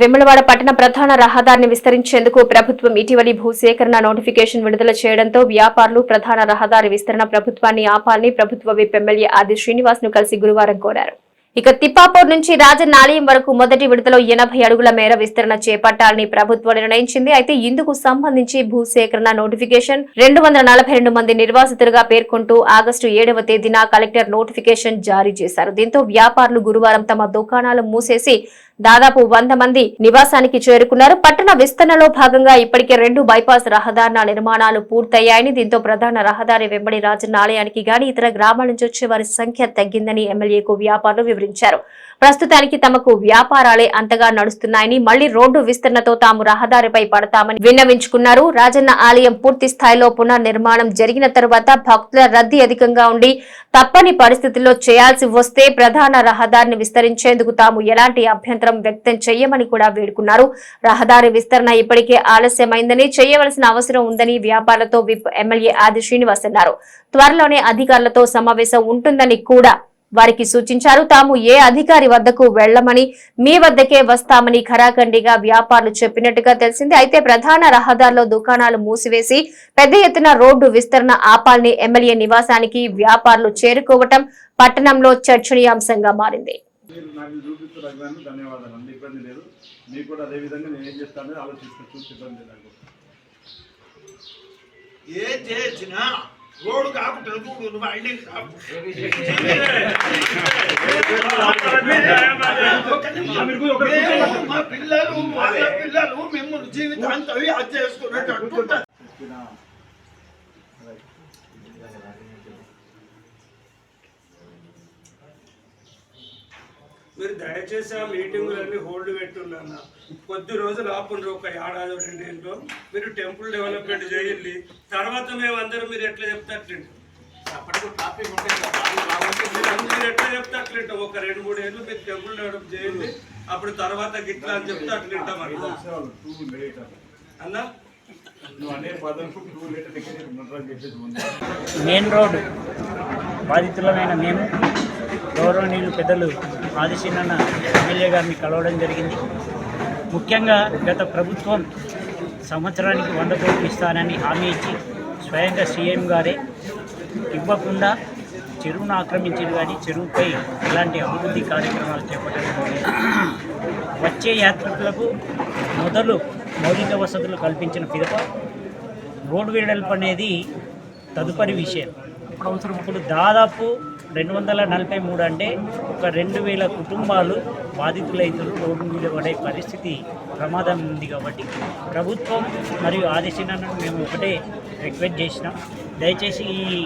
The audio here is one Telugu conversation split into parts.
వెమ్మలవాడ పట్టణ ప్రధాన రహదారిని విస్తరించేందుకు ప్రభుత్వం ఇటీవలి భూసేకరణ నోటిఫికేషన్ విడుదల చేయడంతో వ్యాపారులు ప్రధాన రహదారి విస్తరణ ప్రభుత్వాన్ని ఆపాలని ప్రభుత్వ విప్ ఎమ్మెల్యే ఆది శ్రీనివాస్ను కలిసి గురువారం కోరారు. ఇక తిప్పాపూర్ నుంచి రాజనాలయం వరకు మొదటి విడతలో ఎనభై అడుగుల మేర విస్తరణ చేపట్టాలని ప్రభుత్వం నిర్ణయించింది. అయితే ఇందుకు సంబంధించి భూసేకరణ నోటిఫికేషన్ రెండు వందల నలభై రెండు మంది నిర్వాసితులుగా పేర్కొంటూ ఆగస్టు ఏడవ తేదీన కలెక్టర్ నోటిఫికేషన్ జారీ చేశారు. దీంతో వ్యాపారులు గురువారం తమ దుకాణాలు మూసేసి దాదాపు వంద మంది నివాసానికి చేరుకున్నారు. పట్టణ విస్తరణలో భాగంగా ఇప్పటికే రెండు బైపాస్ రహదారుల నిర్మాణాలు పూర్తయ్యాయని దీంతో ప్రధాన రహదారి వెంబడి రాజన్న ఆలయానికి గాని ఇతర గ్రామాల నుంచి వచ్చే వారి సంఖ్య తగ్గిందని ఎమ్మెల్యేకు వ్యాపారులు వివరించారు. ప్రస్తుతానికి తమకు వ్యాపారాలే అంతగా నడుస్తున్నాయని మళ్ళీ రోడ్డు విస్తరణతో తాము రహదారిపై పడతామని విన్నవించుకున్నారు. రాజన్న ఆలయం పూర్తి స్థాయిలో పునర్నిర్మాణం జరిగిన తరువాత భక్తుల రద్దీ అధికంగా ఉండి తప్పని పరిస్థితుల్లో చేయాల్సి వస్తే ప్రధాన రహదారిని విస్తరించేందుకు తాము ఎలాంటి అభ్యంతరం వ్యక్తం చేయమని కూడా వేడుకున్నారు. రహదారి విస్తరణ ఇప్పటికే ఆలస్యమైందని చేయవలసిన అవసరం ఉందని వ్యాపారులతో విప్ ఎమ్మెల్యే ఆది శ్రీనివాస్ అన్నారు. త్వరలోనే అధికారులతో సమావేశం ఉంటుందని కూడా వారికి సూచించారు తాము ఏ అధికారి వద్దకు వెళ్ళమని మీ వద్దకే వస్తామని ఖరాఖండిగా వ్యాపారులు చెప్పినట్టుగా తెలిసింది. అయితే ప్రధాన రహదారిలో దుకాణాలు మూసివేసి పెద్ద ఎత్తున రోడ్డు విస్తరణ ఆపాలని ఎమ్మెల్యే నివాసానికి వ్యాపారులు చేరుకోవటం పట్టణంలో చర్చనీయాంశంగా మారింది. ఏ చేసినా రోడ్డు కాకుండా చూడు నువ్వు ఐడి కాపు. మేము, మా పిల్లలు వాళ్ళ పిల్లలు మిమ్మల్ని జీవితాంతం అది చేసుకునేటట్టు మీరు దయచేసి ఆ మీటింగులన్నీ హోల్డ్ పెట్టున్నాను కొద్ది రోజులు ఆపుండ్రు ఒక ఏడాది రెండేళ్ళు. మీరు టెంపుల్ డెవలప్మెంట్ చేయండి. తర్వాత మేము అందరం మీరు ఎట్లా చెప్తే అట్లండి మీరు ఎట్లా చెప్తే అట్లంటాం ఒక రెండు మూడు ఏళ్ళు మీరు టెంపుల్ డెవలప్ చేయండి. అప్పుడు తర్వాత గిట్లా అని చెప్తే అట్లింటాం అన్న? మెయిన్ రోడ్ బాధితులమైన మేము గౌరవనీయులు పెద్దలు ఆదిశీనన్న ఎమ్మెల్యే గారిని కలవడం జరిగింది. ముఖ్యంగా గత ప్రభుత్వం సంవత్సరానికి వంద కోట్లు ఇస్తానని హామీ ఇచ్చి స్వయంగా సీఎం గారే ఇవ్వకుండా చెరువును ఆక్రమించింది కానీ చెరువుపై ఎలాంటి అభివృద్ధి కార్యక్రమాలు చేపట్టడం వచ్చే యాత్రికులకు మొదలు మౌలిక వసతులు కల్పించిన పిదప రోడ్డు వెడల్పు అనేది తదుపరి విషయం. ఇప్పుడు దాదాపు రెండు వందల నలభై మూడు అంటే ఒక రెండు వేల కుటుంబాలు బాధితులైతులు రోడ్డు మీద పడే పరిస్థితి ప్రమాదం ఉంది కాబట్టి ప్రభుత్వం మరియు ఆదేశాలను మేము ఒకటే రిక్వెస్ట్ చేసినాం. దయచేసి ఈ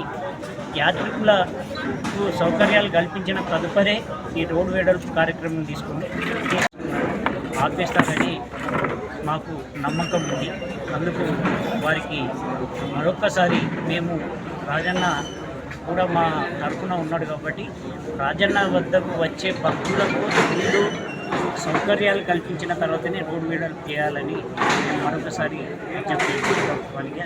యాత్రికులకు సౌకర్యాలు కల్పించిన తదుపరే ఈ రోడ్డు వెడల్పు కార్యక్రమం తీసుకుని ఆపేస్తారని మాకు నమ్మకం ఉంది. అందుకు వారికి మరొక్కసారి మేము రాజన్న కూడా మా తరఫున ఉన్నాడు కాబట్టి రాజన్న వద్దకు వచ్చే భక్తులకు ముందు సౌకర్యాలు కల్పించిన తర్వాతనే రోడ్డు వీడలు చేయాలని నేను మరొకసారి విజ్ఞప్తి ప్రభుత్వానికి